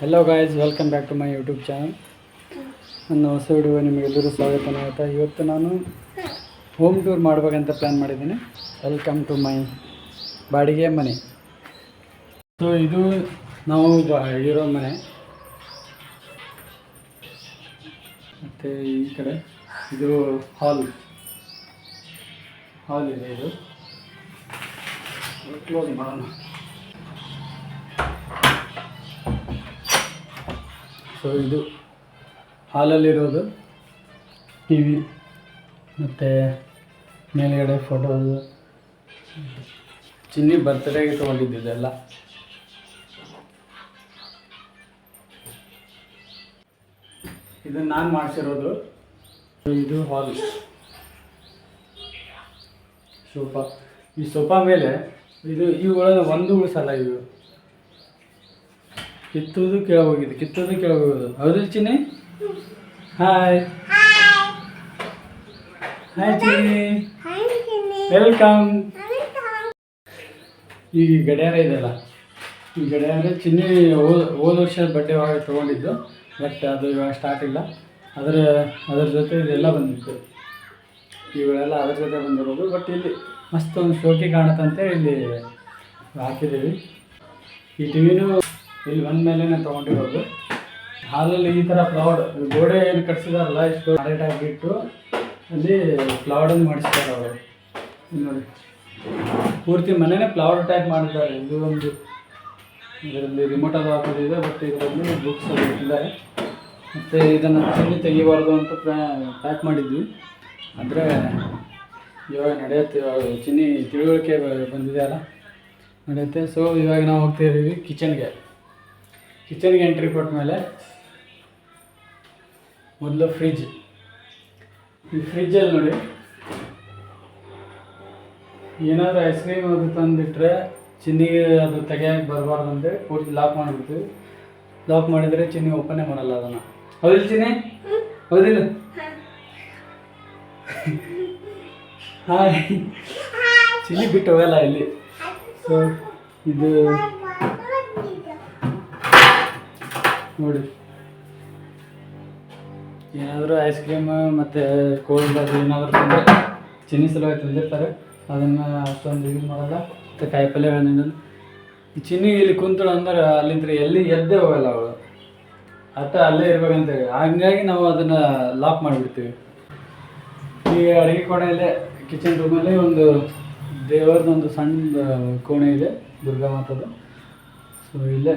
Hello guys welcome back to my YouTube channel ನನ್ನ ಹೊಸ video ನಿಮಗೆಲ್ಲರೂ ಸ್ವಾಗತ ಆಯಿತಾ ಇವತ್ತು ನಾನು ಹೋಮ್ ಟೂರ್ ಮಾಡಬೇಕಂತ ಪ್ಲ್ಯಾನ್ ಮಾಡಿದ್ದೀನಿ. ವೆಲ್ಕಮ್ ಟು ಮೈ ಬಾಡಿಗೆ ಮನೆ. ಸೊ ಇದು ನಾವು ಇರೋ ಮನೆ. ಮತ್ತು ಈ ಕಡೆ ಇದು ಹಾಲ್ ಹಾಲ್ ಇದೆ ಇದು. ಕ್ಲೋಸ್ ಮಾಡೋಣ. ಸೊ ಇದು ಹಾಲಲ್ಲಿರೋದು ಟಿ ವಿ ಮತ್ತು ಮೇಲ್ಗಡೆ ಫೋಟೋದು ಚಿನ್ನಿ ಬರ್ತ್ಡೇಗೆ ತೊಗೊಂಡಿದ್ದೆಲ್ಲ ಇದನ್ನು ನಾನು ಮಾಡಿಸಿರೋದು. ಇದು ಹಾಲ್. ಸೋಫಾ. ಈ ಸೋಫಾ ಮೇಲೆ ಇದು ಇವುಗಳ ಒಂದು ಉಳಿಸಲ್ಲ ಇವು ಕಿತ್ತೋದು ಕೆಳಗೆ ಹೋಗಿದೆ ಕಿತ್ತೋದು ಕೆಳಗೆ ಹೋಗೋದು ಹೌದು ಚಿನ್ನಿ. ಹಾಯ್ ಹಾಯ್ ಚಿನ್ನಿ ವೆಲ್ಕಮ್ ಈಗ ಗಡಿಯಾರ ಇದೆಯಲ್ಲ ಈ ಗಡಿಯಾರ ಚಿನ್ನಿ ಹೋದ ಹೋದ ವರ್ಷ ಬಟ್ಟೆ ಒಳಗೆ ತೊಗೊಂಡಿದ್ದು ಬಟ್ ಅದು ಇವಾಗ ಸ್ಟಾರ್ಟ್ ಇಲ್ಲ. ಅದರ ಅದರ ಜೊತೆ ಇದೆಲ್ಲ ಬಂದಿತ್ತು. ಇವುಗಳೆಲ್ಲ ಅದ್ರ ಜೊತೆ ಬಂದಿರೋದು ಬಟ್ ಇಲ್ಲಿ ಮಸ್ತ್ ಒಂದು ಶೋಕಿ ಕಾಣುತ್ತಂತೆ ಇಲ್ಲಿ ಹಾಕಿದ್ದೀವಿ. ಈ ಟಿವಿನೂ ಇಲ್ಲಿ ಬಂದ ಮೇಲೆ ತಗೊಂಡಿರೋದು. ಹಾಲಲ್ಲಿ ಈ ಥರ ಫ್ಲೌಡ್ ಗೋಡೆ ಏನು ಕಟ್ಸಿದಾರಲ್ಲ ಇಷ್ಟು ಡೈರೆಕ್ಟ್ ಆಗಿಬಿಟ್ಟು ಅಲ್ಲಿ ಪ್ಲೌಡನ್ನು ಮಾಡಿಸ್ತಾರೆ ಅವರು. ನೋಡಿ. ಪೂರ್ತಿ ಮನೆನೇ ಫ್ಲೌಡ್ ಟೈಪ್ ಮಾಡಿದ್ದಾರೆ. ಇದು ಒಂದು ಇದರಲ್ಲಿ ರಿಮೋಟ್ ಅದು ಹಾಕೋದಿದೆ ಬಟ್ ಇದರಲ್ಲಿ ಬುಕ್ಸ್ ಅದು ಇಟ್ಟಿದ್ದಾರೆ. ಮತ್ತು ಇದನ್ನು ಚಿನ್ನಿ ತೆಗಿಬಾರ್ದು ಅಂತ ಪ್ಯಾಕ್ ಮಾಡಿದ್ವಿ. ಆದರೆ ಇವಾಗ ನಡೆಯುತ್ತೆ ಇವಾಗ ಚಿನ್ನಿ ತಿಳುವಳಿಕೆ ಬ- ಬಂದಿದೆ ಅಲ್ಲ. ನಡೆಯುತ್ತೆ. ಸೊ ಇವಾಗ ನಾವು ಹೋಗ್ತಾ ಇದ್ದೀವಿ ಕಿಚನ್ಗೆ ಕಿಚನ್ಗೆ ಎಂಟ್ರಿ ಕೊಟ್ಟ ಮೇಲೆ ಮೊದಲು ಫ್ರಿಜ್ ಈ ಫ್ರಿಜ್ಜಲ್ಲಿ ನೋಡಿ, ಏನಾದರೂ ಐಸ್ ಕ್ರೀಮ್ ಅದು ತಂದಿಟ್ರೆ ಚಿನ್ನಿಗೆ ಅದು ತೆಗಿಯಕ್ಕೆ ಬರಬಾರ್ದು ಅಂತೇಳಿ ಪೂರ್ತಿ ಲಾಕ್ ಮಾಡಿಬಿಡ್ತೀವಿ. ಲಾಕ್ ಮಾಡಿದರೆ ಚಿನ್ನಿ ಓಪನೇ ಮಾಡಲ್ಲ ಅದನ್ನು. ಹೌದಿಲ್ಲ ಚಿನ್ನಿ? ಹೌದಿಲ್ಲ? ಹಾಯ್ ಚಿನ್ನಿ ಬಿಟ್ಟು ಹೋಗಲ್ಲ ಇಲ್ಲಿ. ಸೊ ಇದು ನೋಡಿ. ಏನಾದರೂ ಐಸ್ ಕ್ರೀಮ್ ಮತ್ತು ಕೋಲ್ಡ್ ಅದು ಏನಾದರೂ ತಿಂದರೆ ಚಿನ್ನಿ ಸಲುವಾಗಿ ತಿಂದಿರ್ತಾರೆ. ಅದನ್ನು ಅಷ್ಟೊಂದು ಯೂಸ್ ಮಾಡಲ್ಲ. ಮತ್ತು ಕಾಯಿಪಲ್ಯಗಳನ್ನೇನು ಈ ಚಿನ್ನಿ ಇಲ್ಲಿ ಕುಂತಳು ಅಂದ್ರೆ ಅಲ್ಲಿಂದ ಎಲ್ಲಿ ಎದ್ದೇ ಹೋಗಲ್ಲ ಅವಳು. ಅರ್ಥ ಅಲ್ಲೇ ಇರ್ಬೇಕಂತೇಳಿ ಹಂಗಾಗಿ ನಾವು ಅದನ್ನು ಲಾಕ್ ಮಾಡಿಬಿಡ್ತೀವಿ. ಈ ಅಡುಗೆ ಕೋಣೆಯಲ್ಲೇ ಕಿಚನ್ ರೂಮಲ್ಲಿ ಒಂದು ದೇವರದೊಂದು ಸಣ್ಣ ಕೋಣೆ ಇದೆ, ದುರ್ಗಾ ಮಾತದ್ದು. ಸೊ ಇಲ್ಲೇ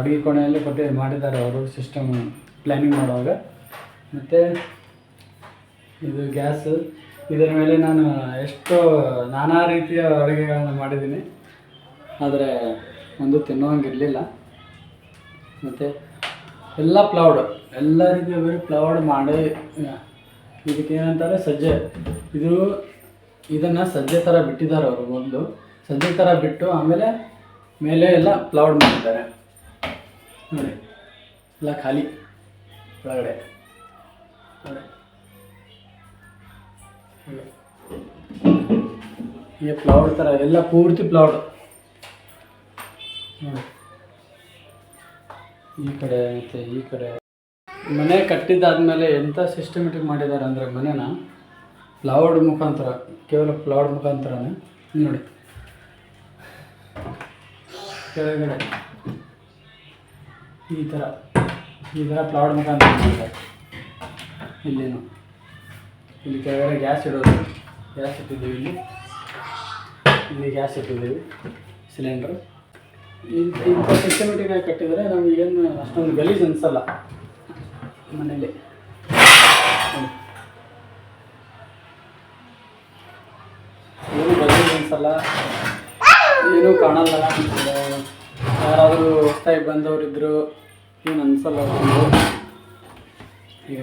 ಅಡುಗೆ ಕೋಣೆಯಲ್ಲಿ ಕೊಟ್ಟು ಮಾಡಿದ್ದಾರೆ ಅವರು ಸಿಸ್ಟಮ್ ಪ್ಲ್ಯಾನಿಂಗ್ ಮಾಡುವಾಗ. ಮತ್ತು ಇದು ಗ್ಯಾಸ್ ಇದರ ಮೇಲೆ ನಾನು ಎಷ್ಟೋ ನಾನಾ ರೀತಿಯ ಅಡುಗೆಗಳನ್ನು ಮಾಡಿದ್ದೀನಿ. ಆದರೆ ಒಂದು ತಿನ್ನುವಂಗಿರಲಿಲ್ಲ. ಮತ್ತು ಎಲ್ಲ ಪ್ಲೌಡ್ ಎಲ್ಲ ರೀತಿಯ ಬರೀ ಪ್ಲೌಡ್ ಮಾಡಿ ಇದಕ್ಕೆ ಏನಂತಾರೆ ಸಜ್ಜೆ. ಇದು ಇದನ್ನು ಸಜ್ಜೆ ಥರ ಬಿಟ್ಟಿದ್ದಾರೆ ಅವರು ಮೊದಲು ಸಜ್ಜೆ ಥರ ಬಿಟ್ಟು ಆಮೇಲೆ ಮೇಲೆ ಎಲ್ಲ ಪ್ಲೌಡ್ ಮಾಡಿದ್ದಾರೆ. ನೋಡಿ. ಎಲ್ಲ ಖಾಲಿ. ಒಳಗಡೆ. ನೋಡಿ. ಹೀಗೆ. ಪ್ಲೌಡ್ ಥರ ಎಲ್ಲ ಪೂರ್ತಿ ಪ್ಲೌಡ್. ಈ ಕಡೆ ಮತ್ತು ಈ ಕಡೆ. ಮನೆ ಕಟ್ಟಿದ್ದಾದ್ಮೇಲೆ ಎಂಥ ಸಿಸ್ಟಮೆಟಿಕ್ ಮಾಡಿದ್ದಾರೆ ಅಂದರೆ ಮನೇನ ಪ್ಲೌಡ್ ಮುಖಾಂತರ, ಕೇವಲ ಪ್ಲೌಡ್ ಮುಖಾಂತರನೇ ನೋಡಿ. ಕೆಳಗಡೆ. ಈ ಥರ ಈ ಥರ ಪ್ಲಾಟ್ ಮುಖಾಂತರ ಮಾಡಿದ್ದಾರೆ ಇಲ್ಲೇನು. ಇಲ್ಲಿ ಕೆಳಗಡೆ ಗ್ಯಾಸ್ ಇಡೋದು. ಗ್ಯಾಸ್ ಇಟ್ಟಿದ್ದೀವಿ ಇಲ್ಲಿ. ಇಲ್ಲಿ ಗ್ಯಾಸ್ ಇಟ್ಟಿದ್ದೀವಿ. ಸಿಲಿಂಡ್ರು ಇಂಥ ಇಂಥ ಸಿಸ್ಟಮೆಟಿಕ್ ಆಗಿ ಕಟ್ಟಿದರೆ ನಮಗೇನು ಅಷ್ಟೊಂದು ಗಲೀಜು ಅನಿಸಲ್ಲ. ಮನೇಲಿ. ಏನು ಗಲೀಜು ಅನಿಸಲ್ಲ. ಏನೂ ಕಾಣಲ್ಲ. ಯಾರಾದರೂ ಬಂದವರು ಇದ್ದರು ಏನು ಅನ್ಸಲ್ಲ. ಈಗ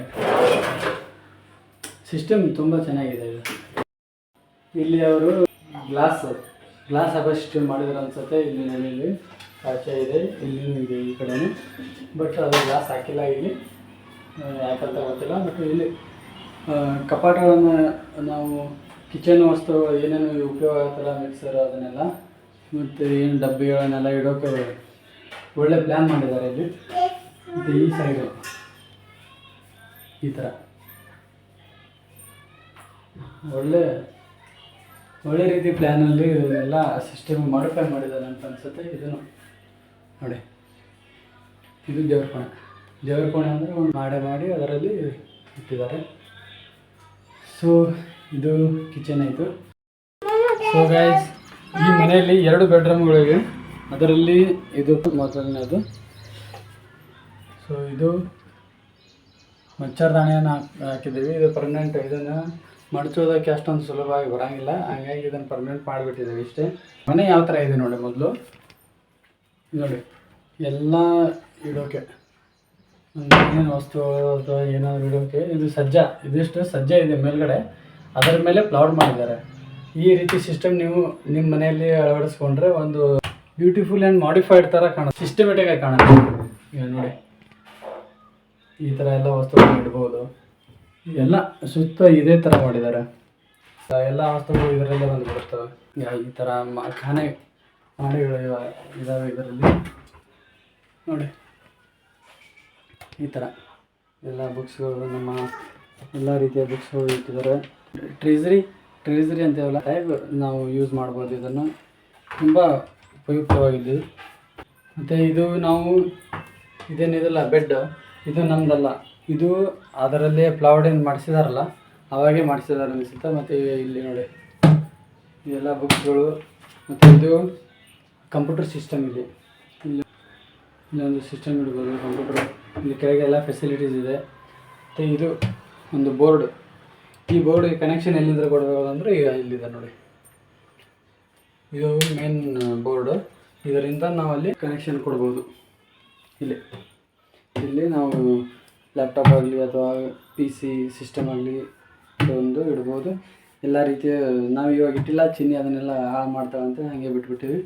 ಸಿಸ್ಟಮ್ ತುಂಬ ಚೆನ್ನಾಗಿದೆ ಇಲ್ಲಿ ಅವರು ಗ್ಲಾಸ್ ಗ್ಲಾಸ್ ಅಪಸ್ಟ್ ಮಾಡಿದ್ರು ಅನ್ಸುತ್ತೆ. ಇಲ್ಲಿ ಇಲ್ಲಿ ಕಾಚೆ ಇದೆ, ಇಲ್ಲಿನೂ ಇದೆ ಈ ಕಡೆನೂ. ಬಟ್ ಅದು ಗ್ಲಾಸ್ ಹಾಕಿಲ್ಲ ಇಲ್ಲಿ. ಯಾಕಂತ ಗೊತ್ತಿಲ್ಲ. ಬಟ್ ಇಲ್ಲಿ ಕಪಾಟಗಳನ್ನು ನಾವು ಕಿಚನ್ ವಸ್ತು ಏನೇನು ಉಪಯೋಗ ಆಗುತ್ತಲ್ಲ ಮಿಕ್ಸರ್ ಅದನ್ನೆಲ್ಲ ಮತ್ತು ಏನು ಡಬ್ಬಿಗಳನ್ನೆಲ್ಲ ಇಡೋಕೆ ಒಳ್ಳೆ ಪ್ಲ್ಯಾನ್ ಮಾಡಿದ್ದಾರೆ ಇಲ್ಲಿ. ಮತ್ತು ಈ ಸೈಡು ಈ ಥರ ಒಳ್ಳೆ ಒಳ್ಳೆ ರೀತಿ ಪ್ಲ್ಯಾನಲ್ಲಿ ಎಲ್ಲ ಸಿಸ್ಟಮ್ ಮಾಡಿಫೈ ಮಾಡಿದ್ದಾರೆ ಅಂತ ಅನ್ಸುತ್ತೆ. ಇದನ್ನು ನೋಡಿ. ಇದು ದೇವ್ರ ಕೋಣೆ. ದೇವ್ರ ಕೋಣೆ ಅಂದರೆ ಒಂದು ಮಾಡೆ ಮಾಡಿ ಅದರಲ್ಲಿ ಇಟ್ಟಿದ್ದಾರೆ. ಸೊ ಇದು ಕಿಚನ್ ಆಯಿತು. ಸೊ ಗೈಸ್ ಈ ಮನೆಯಲ್ಲಿ ಎರಡು ಬೆಡ್ರೂಮ್ಗಳಿವೆ. ಅದರಲ್ಲಿ ಇದು ಮೊದಲನೇದು. ಸೊ ಇದು ಮಚ್ಚರ್ದಾಣೆಯನ್ನು ಹಾಕಿದ್ದೀವಿ. ಇದು ಪರ್ಮನೆಂಟ್ ಇದನ್ನು ಮಡಚೋದಕ್ಕೆ ಅಷ್ಟೊಂದು ಸುಲಭವಾಗಿ ಬರೋಂಗಿಲ್ಲ. ಹಾಗಾಗಿ ಇದನ್ನು ಪರ್ಮನೆಂಟ್ ಮಾಡಿಬಿಟ್ಟಿದ್ದೀವಿ ಇಷ್ಟೇ. ಮನೆ ಯಾವ ಥರ ಇದೆ ನೋಡಿ ಮೊದಲು. ನೋಡಿ, ಎಲ್ಲ ಇಡೋಕೆ. ಏನೇನು ವಸ್ತು ಅಥವಾ ಏನಾದರೂ ಇಡೋಕೆ. ಇದು ಸಜ್ಜ, ಇದಿಷ್ಟು ಸಜ್ಜ ಇದೆ ಮೇಲ್ಗಡೆ. ಅದರ ಮೇಲೆ ಪ್ಲೌಡ್ ಮಾಡಿದ್ದಾರೆ. ಈ ರೀತಿ ಸಿಸ್ಟಮ್ ನೀವು ನಿಮ್ಮ ಮನೆಯಲ್ಲಿ ಅಳವಡಿಸ್ಕೊಂಡ್ರೆ ಒಂದು ಬ್ಯೂಟಿಫುಲ್ ಆ್ಯಂಡ್ ಮಾಡಿಫೈಡ್ ಥರ ಕಾಣುತ್ತೆ. ಸಿಸ್ಟಮೆಟಿಕ್ ಆಗಿ ಕಾಣುತ್ತೆ. ಈಗ ನೋಡಿ. ಈ ಥರ ಎಲ್ಲ ವಸ್ತುಗಳನ್ನ ಇಡ್ಬೋದು. ಎಲ್ಲ ಸುತ್ತ ಇದೇ ಥರ ಮಾಡಿದ್ದಾರೆ. ಎಲ್ಲ ವಸ್ತುಗಳು ಇದರಲ್ಲೇ ಬಂದು ಈಗ ಈ ಥರ ಖಾನೆ ಮಾಡಿಗಳು ಇದಾವೆ ಇದರಲ್ಲಿ. ನೋಡಿ. ಈ ಥರ ಎಲ್ಲ ಬುಕ್ಸ್ಗಳು ನಮ್ಮ ಎಲ್ಲ ರೀತಿಯ ಬುಕ್ಸ್ಗಳು ಇಟ್ಟಿದ್ದಾರೆ. ಟ್ರೆಜರಿ ಟ್ರೆಜರಿ ಅಂತೇವಲ್ಲ ಹೇಗೆ ನಾವು ಯೂಸ್ ಮಾಡ್ಬೋದು ಇದನ್ನು. ತುಂಬ ಉಪಯುಕ್ತವಾಗಿದೆ. ಮತ್ತು ಇದು ನಾವು ಇದೇನಿದಲ್ಲ ಬೆಡ್ ಇದು ನಮ್ಮದಲ್ಲ ಇದು ಅದರಲ್ಲೇ ಪ್ಲೌಡಿಂಗ್ ಮಾಡಿಸಿದಾರಲ್ಲ, ಅವಾಗೆ ಮಾಡಿಸಿದಾರೆ ಅನಿಸುತ್ತೆ. ಮತ್ತು ಇಲ್ಲಿ ನೋಡಿ, ಇದೆಲ್ಲ ಬುಕ್ಸ್ಗಳು ಮತ್ತು ಇದು ಕಂಪ್ಯೂಟರ್ ಸಿಸ್ಟಮ್ ಇದೆ. ಇಲ್ಲಿ ಇಲ್ಲೊಂದು ಸಿಸ್ಟಮ್ ಇಡ್ಬೋದು ಕಂಪ್ಯೂಟರ್ ಇಲ್ಲಿ ಕೆಳಗೆಲ್ಲ ಫೆಸಿಲಿಟೀಸ್ ಇದೆ. ಮತ್ತು ಇದು ಒಂದು ಬೋರ್ಡ್ ಈ ಬೋರ್ಡ್ ಕನೆಕ್ಷನ್ ಎಲ್ಲಿಂದ ಕೊಡಬೇಕಂದ್ರೆ ಈಗ ಇಲ್ಲಿದೆ ನೋಡಿ. ಇದು ಮೇನ್ ಬೋರ್ಡ್ ಇದರಿಂದ ನಾವು ಅಲ್ಲಿ ಕನೆಕ್ಷನ್ ಕೊಡ್ಬೋದು. ಇಲ್ಲಿ. ಇಲ್ಲಿ ನಾವು ಲ್ಯಾಪ್ಟಾಪ್ ಆಗಲಿ ಅಥವಾ ಪಿ ಸಿ ಸಿಸ್ಟಮ್ ಆಗಲಿ ಒಂದು ಇಡ್ಬೋದು. ಎಲ್ಲ ರೀತಿಯ ನಾವು ಇವಾಗ ಇಟ್ಟಿಲ್ಲ, ಚಿನ್ನಿ ಅದನ್ನೆಲ್ಲ ಹಾಳು ಮಾಡ್ತಾವಂತೆ ಹಾಗೆ ಬಿಟ್ಬಿಟ್ಟಿವಿ.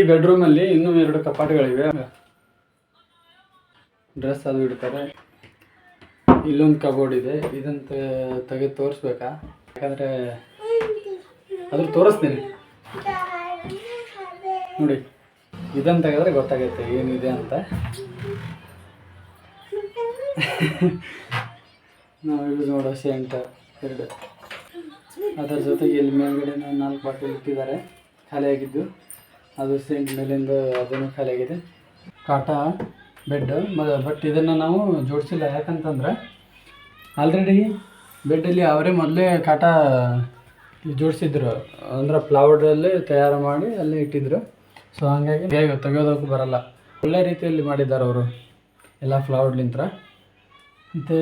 ಈ ಬೆಡ್ರೂಮಲ್ಲಿ ಇನ್ನೂ ಎರಡು ಕಪಾಟುಗಳಿವೆ. ಡ್ರೆಸ್ ಅದು ಇಡ್ತಾರೆ. ಇಲ್ಲೊಂದು ಕಬೋರ್ಡ್ ಇದೆ. ಇದನ್ನ ತೆಗೆದು ತೋರಿಸ್ಬೇಕಾ? ಯಾಕಂದರೆ ಅದ್ರ ತೋರಿಸ್ತೀನಿ. ನೋಡಿ ಇದನ್ನು ತೆಗೆದ್ರೆ ಗೊತ್ತಾಗೈತೆ ಏನಿದೆ ಅಂತ. ನಾವು ಯೂಸ್ ನೋಡೋ ಸೆಂಟ ಎರಡು. ಅದರ ಜೊತೆಗೆ ಇಲ್ಲಿ ಮೇಲ್ಗಡೆ ನಾಲ್ಕು ಬಾಟಲ್ ಇಟ್ಟಿದ್ದಾರೆ. ಖಾಲಿಯಾಗಿದ್ದು. ಅದು ಸೆಂಟ್ ಮೇಲಿಂದ ಅದನ್ನು ಖಾಲಿಯಾಗಿದೆ. ಕಾಟ ಬೆಡ್ ಬಟ್ ಇದನ್ನು ನಾವು ಜೋಡಿಸಿಲ್ಲ. ಯಾಕಂತಂದ್ರೆ ಆಲ್ರೆಡಿ ಬೆಡ್ಡಲ್ಲಿ ಅವರೇ ಮೊದಲೇ ಕಾಟ ಜೋಡಿಸಿದ್ರು. ಅಂದ್ರೆ ಪ್ಲೌಡಲ್ಲಿ ತಯಾರು ಮಾಡಿ ಅಲ್ಲೇ ಇಟ್ಟಿದ್ರು. ಸೊ ಹಾಗಾಗಿ ಬೇಗ ತೆಗೆಯೋದಕ್ಕೂ ಬರಲ್ಲ. ಒಳ್ಳೆ ರೀತಿಯಲ್ಲಿ ಮಾಡಿದ್ದಾರೆ ಅವರು. ಎಲ್ಲ ಫ್ಲವರ್ಲಿಂತ್ರ ಮತ್ತು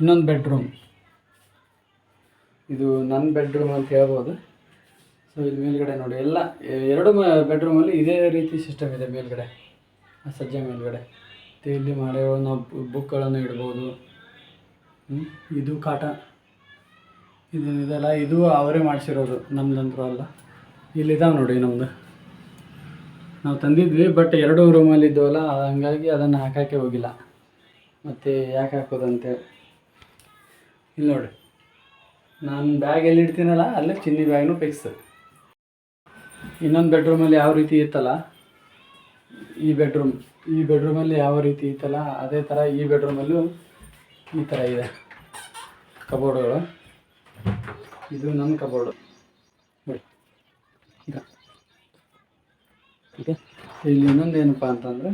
ಇನ್ನೊಂದು ಬೆಡ್ರೂಮ್ ಇದು ನನ್ನ ಬೆಡ್ರೂಮ್ ಅಂತ ಹೇಳ್ಬೋದು. ಸೊ ಇಲ್ಲಿ ಮೇಲ್ಗಡೆ ನೋಡಿ. ಎಲ್ಲ, ಎರಡು ಬೆಡ್ರೂಮಲ್ಲಿ ಇದೇ ರೀತಿ ಸಿಸ್ಟಮ್ ಇದೆ ಮೇಲ್ಗಡೆ. ಸಜ್ಜೆ ಮೇಲ್ಗಡೆ. ಮತ್ತು ಇಲ್ಲಿ ಮಾಡಿರೋ ನಾವು ಬುಕ್ಗಳನ್ನು ಇಡ್ಬೋದು. ಇದು ಕಾಟ. ಇದು ಇದೆಲ್ಲ, ಇದು ಅವರೇ ಮಾಡಿಸಿರೋದು ನಮ್ದಂತೂ ಅಲ್ಲ. ಇಲ್ಲಿದ್ದಾವೆ ನೋಡಿ ನಮ್ಮದು ನಾವು ತಂದಿದ್ವಿ ಬಟ್ ಎರಡು ರೂಮಲ್ಲಿ ಇದ್ದವಲ್ಲ, ಹಂಗಾಗಿ ಅದನ್ನು ಹಾಕೋಕ್ಕೆ ಹೋಗಿಲ್ಲ. ಮತ್ತು ಯಾಕೆ ಹಾಕೋದಂತೆ? ಇಲ್ಲಿ ನೋಡಿ. ನಾನು ಬ್ಯಾಗ್ ಎಲ್ಲಿ ಇಡ್ತೀನಲ್ಲ, ಅಲ್ಲೇ ಚಿನ್ನಿ ಬ್ಯಾಗ್ನು ಫಿಕ್ಸ್ ಇನ್ನೊಂದು ಬೆಡ್ರೂಮಲ್ಲಿ ಯಾವ ರೀತಿ ಇತ್ತಲ್ಲ, ಈ ಬೆಡ್ರೂಮ್ ಈ ಬೆಡ್ರೂಮಲ್ಲಿ ಯಾವ ರೀತಿ ಇತ್ತಲ್ಲ, ಅದೇ ಥರ ಈ ಬೆಡ್ರೂಮಲ್ಲೂ ಈ ಥರ ಇದೆ. ಕಬೋರ್ಡ್ಗಳು. ಇದು ನನ್ನ ಕಬೋರ್ಡು. ಓಕೆ. ಇಲ್ಲಿ ಇನ್ನೊಂದು ಏನಪ್ಪ ಅಂತಂದರೆ,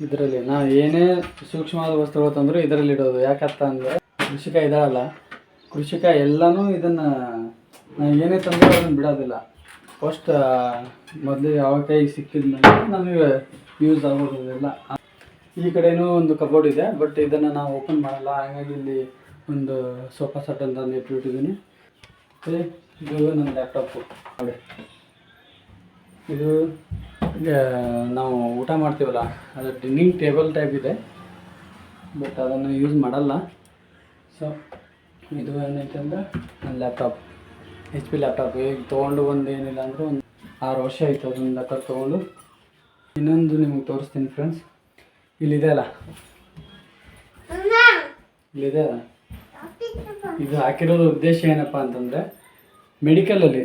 ಇದರಲ್ಲಿ ನಾವು ಏನೇ ಸೂಕ್ಷ್ಮವಾದ ವಸ್ತುಗಳು ತಂದರೂ ಇದರಲ್ಲಿ ಇಡೋದು. ಯಾಕಂತ ಅಂದರೆ, ಕೃಷಿಕ ಇದಾಳಲ್ಲ ಕೃಷಿಕ ಎಲ್ಲನೂ ಇದನ್ನು ನಾ ಏನೇ ತಂದರೂ ಅದನ್ನು ಬಿಡೋದಿಲ್ಲ. ಫಸ್ಟ್ ಮೊದಲು ಯಾವ ಕೈ ಸಿಕ್ಕಿದ ಮೇಲೆ ನಮಗೆ ಯೂಸ್ ಆಗೋದಿಲ್ಲ. ಈ ಕಡೆನೂ ಒಂದು ಕಬೋರ್ಡ್ ಇದೆ ಬಟ್ ಇದನ್ನು ನಾವು ಓಪನ್ ಮಾಡಲ್ಲ. ಹಾಗಾಗಿ ಇಲ್ಲಿ ಒಂದು ಸೋಫಾ ಸೆಟ್ ಅಂತ ಇಟ್ಬಿಟ್ಟಿದ್ದೀನಿ ಮತ್ತು ಇದು ನನ್ನ ಲ್ಯಾಪ್ಟಾಪು ನೋಡಿ. ಇದು ನಾವು ಊಟ ಮಾಡ್ತೀವಲ್ಲ, ಅದು ಡಿನ್ನಿಂಗ್ ಟೇಬಲ್ ಟೈಪ್ ಇದೆ ಬಟ್ ಅದನ್ನು ಯೂಸ್ ಮಾಡಲ್ಲ. ಸೊ ಇದು ಏನೈತೆ ಅಂದ್ರೆ ನನ್ನ ಲ್ಯಾಪ್ಟಾಪ್ ಎಚ್ ಪಿ ಲ್ಯಾಪ್ಟಾಪ್ ಈಗ ತೊಗೊಂಡು ಒಂದು ಏನಿಲ್ಲ ಅಂದ್ರೆ ಒಂದು ಆರು ವರ್ಷ ಆಯಿತು ಅದೊಂದು ಲ್ಯಾಪ್ಟಾಪ್ ತೊಗೊಂಡು. ಇನ್ನೊಂದು ನಿಮಗೆ ತೋರಿಸ್ತೀನಿ ಫ್ರೆಂಡ್ಸ್ ಇಲ್ಲಿದೆ ಅಲ್ಲ ಇಲ್ಲಿದೆ ಅಲ್ಲ ಇದು ಹಾಕಿರೋದು ಉದ್ದೇಶ ಏನಪ್ಪ ಅಂತಂದರೆ ಮೆಡಿಕಲಲ್ಲಿ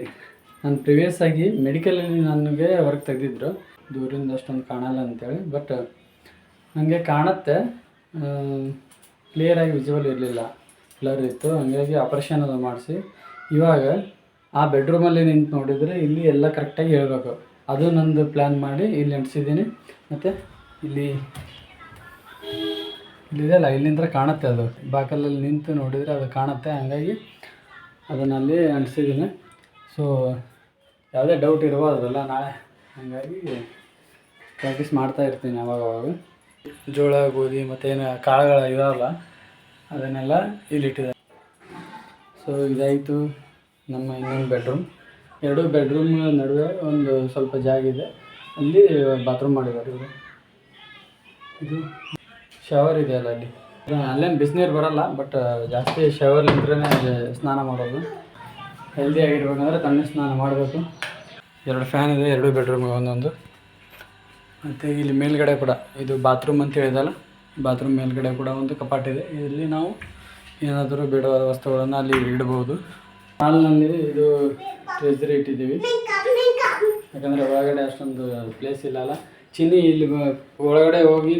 ನಾನು ಪ್ರಿವಿಯಸ್ ಆಗಿ ಮೆಡಿಕಲಲ್ಲಿ ನನಗೆ ವರ್ಕ್ ತೆಗೆದಿದ್ರು. ದೂರಿಂದ ಅಷ್ಟೊಂದು ಕಾಣಲ್ಲ ಅಂತೇಳಿ ಬಟ್ ನನಗೆ ಕಾಣುತ್ತೆ. ಕ್ಲಿಯರಾಗಿ ವಿಜುವಲ್ ಇರಲಿಲ್ಲ. ಬ್ಲರ್ ಇತ್ತು. ಹಾಗಾಗಿ ಆಪ್ರೇಷನ್ ಎಲ್ಲ ಮಾಡಿಸಿ. ಇವಾಗ ಆ ಬೆಡ್ರೂಮಲ್ಲಿ ನಿಂತು ನೋಡಿದರೆ ಇಲ್ಲಿ ಎಲ್ಲ ಕರೆಕ್ಟಾಗಿ ಹೇಳಬೇಕು. ಅದು ನಂದು ಪ್ಲ್ಯಾನ್ ಮಾಡಿ ಇಲ್ಲಿ ನೆಂಟಿಸಿದ್ದೀನಿ ಮತ್ತು ಇಲ್ಲಿ ಇಲ್ಲಿದೆಯಲ್ಲ ಇಲ್ಲಿಂದ ಕಾಣುತ್ತೆ ಅದು. ಬಾಕಲಲ್ಲಿ ನಿಂತು ನೋಡಿದರೆ ಅದು ಕಾಣುತ್ತೆ, ಹಾಗಾಗಿ ಅದನ್ನು ಅಲ್ಲಿ ಅಂಟಿಸಿದ್ದೀನಿ. ಸೊ ಯಾವುದೇ ಡೌಟ್ ಇರಬಾರ್ದಲ್ಲ ನಾಳೆ. ಹಾಗಾಗಿ ಪ್ರಾಕ್ಟೀಸ್ ಮಾಡ್ತಾ ಇರ್ತೀನಿ ಅವಾಗವಾಗ ಅವಾಗ ಜೋಳ, ಗೋಧಿ ಮತ್ತೇನು ಕಾಳುಗಳು ಇದಾವಲ್ಲ, ಅದನ್ನೆಲ್ಲ ಇಲ್ಲಿಟ್ಟಿದೆ ಸೊ ಇದಾಯಿತು ನಮ್ಮ ಇನ್ನೊಂದು ಬೆಡ್ರೂಮ್ ಎರಡು ಬೆಡ್ರೂಮ್ ನಡುವೆ ಒಂದು ಸ್ವಲ್ಪ ಜಾಗ ಇದೆ. ಅಲ್ಲಿ ಬಾತ್ರೂಮ್ ಮಾಡಿದ್ದಾರೆ ಇವರು. ಇದು ಶವರ್ ಇದೆ ಅಲ್ಲ ಅಲ್ಲಿ. ಅಲ್ಲೇನು ಬಿಸಿನೀರು ಬರಲ್ಲ ಬಟ್ ಜಾಸ್ತಿ ಶವರ್ ಶವರ್ಲಿಂದ್ರೇ ಸ್ನಾನ ಮಾಡೋದು. ಹೆಲ್ದಿ ಆಗಿರ್ಬೇಕಂದ್ರೆ ತಣ್ಣೀರು ಸ್ನಾನ ಮಾಡಬೇಕು. ಎರಡು ಫ್ಯಾನ್ ಇದೆ, ಎರಡು ಬೆಡ್ರೂಮ್ಗೆ ಒಂದೊಂದು. ಮತ್ತು ಇಲ್ಲಿ ಮೇಲ್ಗಡೆ ಕೂಡ, ಇದು ಬಾತ್ರೂಮ್ ಅಂತ ಹೇಳಿದಲ್ಲ ಬಾತ್ರೂಮ್ ಮೇಲ್ಗಡೆ ಕೂಡ ಒಂದು ಕಪಾಟಿದೆ ಇಲ್ಲಿ ನಾವು ಏನಾದರೂ ಬೇಡವಾದ ವಸ್ತುಗಳನ್ನು ಅಲ್ಲಿ ಇಡ್ಬೋದು. ಹಾಲ್ನಲ್ಲಿ ಇದು ಟ್ರೆಜರಿ ಇಟ್ಟಿದ್ದೀವಿ ಯಾಕಂದರೆ ಒಳಗಡೆ ಅಷ್ಟೊಂದು ಪ್ಲೇಸ್ ಇಲ್ಲ ಅಲ್ಲ. ಚಿನ್ನಿ ಇಲ್ಲಿ ಒಳಗಡೆ ಹೋಗಿ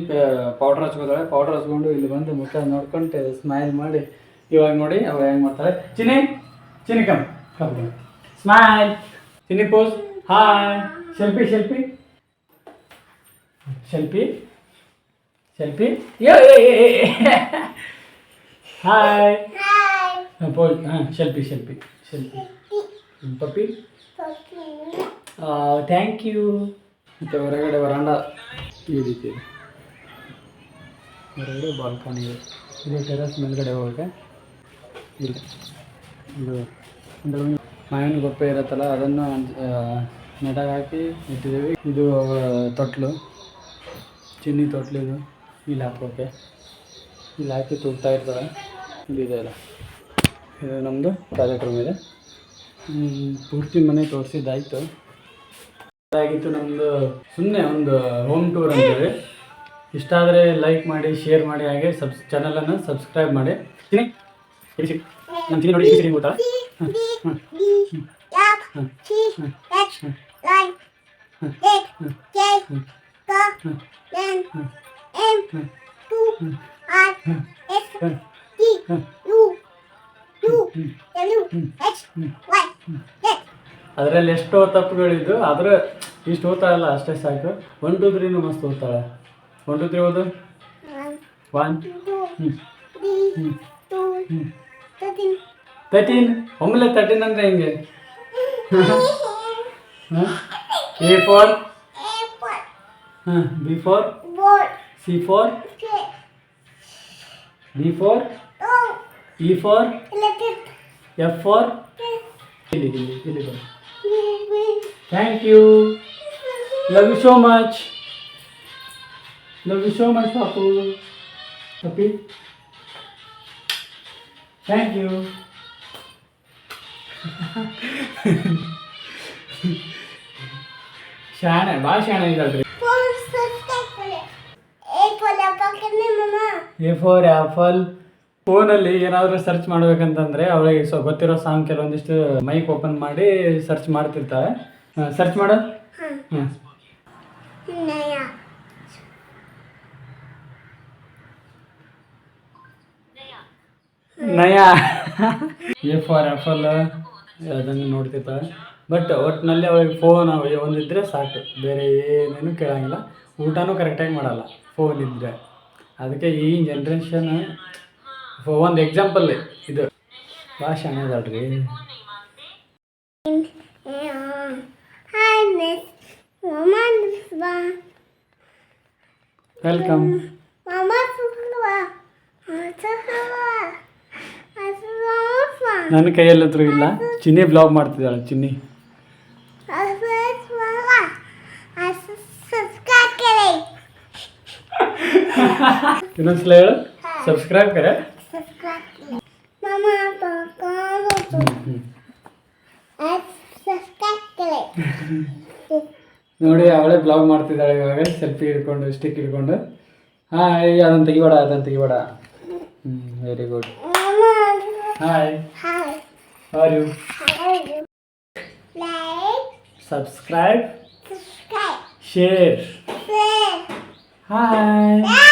ಪೌಡ್ರ್ ಹಚ್ಕೋತಾಳೆ ಪೌಡ್ರ್ ಹಚ್ಕೊಂಡು ಇಲ್ಲಿ ಬಂದು ಮುಖ ನೋಡ್ಕೊಂಡು ಸ್ಮೈಲ್ ಮಾಡಿ ಇವಾಗ ನೋಡಿ ಅವ್ರು ಹೆಂಗೆ ಮಾಡ್ತಾರೆ. Chinni Chinni come come smile Chinni pose hi selfie selfie selfie selfie hi pose ಹಾಂ selfie selfie selfie puppy thank you ಮತ್ತು ಹೊರಗಡೆ ವರಾಂಡ ಈ ರೀತಿ ಇದೆ. ಹೊರಗಡೆ ಬಾಲ್ಕನಿ ಇದೆ. ಇದು ಟೆರಸ್ ಮೇಲ್ಗಡೆ ಹೋಗಕ್ಕೆ ಇಲ್ಲ. ಇದು ಒಂದು ಮಾವಿನ ಗೊಪ್ಪೆ ಇರುತ್ತಲ್ಲ, ಅದನ್ನು ನೆಟಗಾಕಿ ನೆಟಾಗಿ ಹಾಕಿ ಇಟ್ಟಿದ್ದೀವಿ. ಇದು ತೊಟ್ಲು. ಚಿನ್ನಿ ತೊಟ್ಲು ಇದು. ಇಲ್ಲಿ ಹಾಕೋಕೆ ಇಲ್ಲಿ ಹಾಕಿ ತುಗ್ತಾ ಇರ್ತಾರೆ ಇಲ್ಲಿದೆ ಅಲ್ಲ. ಇದು ನಮ್ಮದು ಟಾಯ್ಲೆಟ್ ರೂಮ್ ಇದೆ ಪೂರ್ತಿ ಮನೆ ತೋರಿಸಿದ್ದಾಯಿತು. ಆಗಿತ್ತು ನಮ್ಮದು ಸುಮ್ಮನೆ ಒಂದು ಹೋಮ್ ಟೂರ್ ಅಂತೇಳಿ ಇಷ್ಟ ಆದರೆ ಲೈಕ್ ಮಾಡಿ ಶೇರ್ ಮಾಡಿ ಹಾಗೆ ಸಬ್ಸ್ ಚಾನಲನ್ನು ಸಬ್ಸ್ಕ್ರೈಬ್ ಮಾಡಿ ಹ್ಞೂ ಇಡಿಸಿ ನಮ್ಮ ನೋಡಿ ಗೊತ್ತಾ ಅದರಲ್ಲಿ ಎಷ್ಟೋ ತಪ್ಪುಗಳಿದ್ದು ಆದರೆ ಇಷ್ಟು ಓದ್ತಾಳಲ್ಲ ಅಷ್ಟೇ ಸಾಕು. ಒನ್ ಟು ತ್ರೀನು ಮಸ್ತ್ ಓದ್ತಾಳೆ ಒನ್ ಟು ತ್ರೀ ಓದು. ಒನ್ ತರ್ಟೀನ್ ಒಮ್ಮೆಲೆ ತರ್ಟೀನ್ ಅಂದರೆ ಹೆಂಗೆ? ಎ ಫಾರ್ ಹಾಂ B for C for B for E for F for ಇಲ್ಲಿ ಇಲ್ಲಿ ಇಲ್ಲಿ ಬನ್ನಿ. thank you love you so much love you so much ಪಾಪು ಪಪ್ಪಿ ಥ್ಯಾಂಕ್ ಯು ಶಾಣೆ ಭಾಳ ಶಾಣೆ ಇದ್ದಲ್ರಿ ಎ ಫಾರ್ ಆ್ಯಪಲ್ ಫೋನಲ್ಲಿ ಏನಾದರೂ ಸರ್ಚ್ ಮಾಡ್ಬೇಕಂತಂದ್ರೆ ಅವಳಿಗೆ ಸೊ ಗೊತ್ತಿರೋ ಸಾಂಗ್ ಕೆಲವೊಂದಿಷ್ಟು ಮೈಕ್ ಓಪನ್ ಮಾಡಿ ಸರ್ಚ್ ಮಾಡ್ತಿರ್ತಾಳೆ ಸರ್ಚ್ ಮಾಡು. ನಯಾ ಎ ಫಾರ್ ಆ್ಯಪಲ್ ಅದನ್ನು ನೋಡ್ತಿರ್ತಾಳೆ ಬಟ್ ಒಟ್ಟಿನಲ್ಲಿ ಅವಳಿಗೆ ಫೋನ್ ಒಂದಿದ್ರೆ ಸಾಕು. ಬೇರೆ ಏನೇನು ಕೇಳಂಗಿಲ್ಲ. ಊಟನೂ ಕರೆಕ್ಟಾಗಿ ಮಾಡಲ್ಲ. ಫೋನ್ ಇದ್ರೆ. ಅದಕ್ಕೆ ಈ ಜನ್ರೇಷನ್ ಒಂದು ಎಕ್ಸಾಂಪಲ್ ಇದು. ಭಾಳ Mama, ವೆಲ್ಕಮ್ ನನ್ನ ಕೈಯಲ್ಲಿ ಹತ್ರ ಇಲ್ಲ. ಚಿನ್ನಿ ಬ್ಲಾಗ್ ಮಾಡ್ತಿದ್ದಾಳೆ ಚಿನ್ನಿ. ಇನ್ನೊಂದ್ಸಲ ಹೇಳು. ಸಬ್ಸ್ಕ್ರೈಬ್ ಕರೆ. ನೋಡಿ ಅವಳೇ ಬ್ಲಾಗ್ ಮಾಡ್ತಿದ್ದಾಳೆ ಇವಾಗ ಸೆಲ್ಫಿ ಹಿಡ್ಕೊಂಡು ಸ್ಟಿಕ್ ಹಿಡ್ಕೊಂಡು ಹಾಂ ಅದನ್ನ ತೆಗಿಬೇಡ ಅದನ್ನ ತೆಗಿಬೇಡ ಹ್ಞೂ very good hi are you subscribe share hi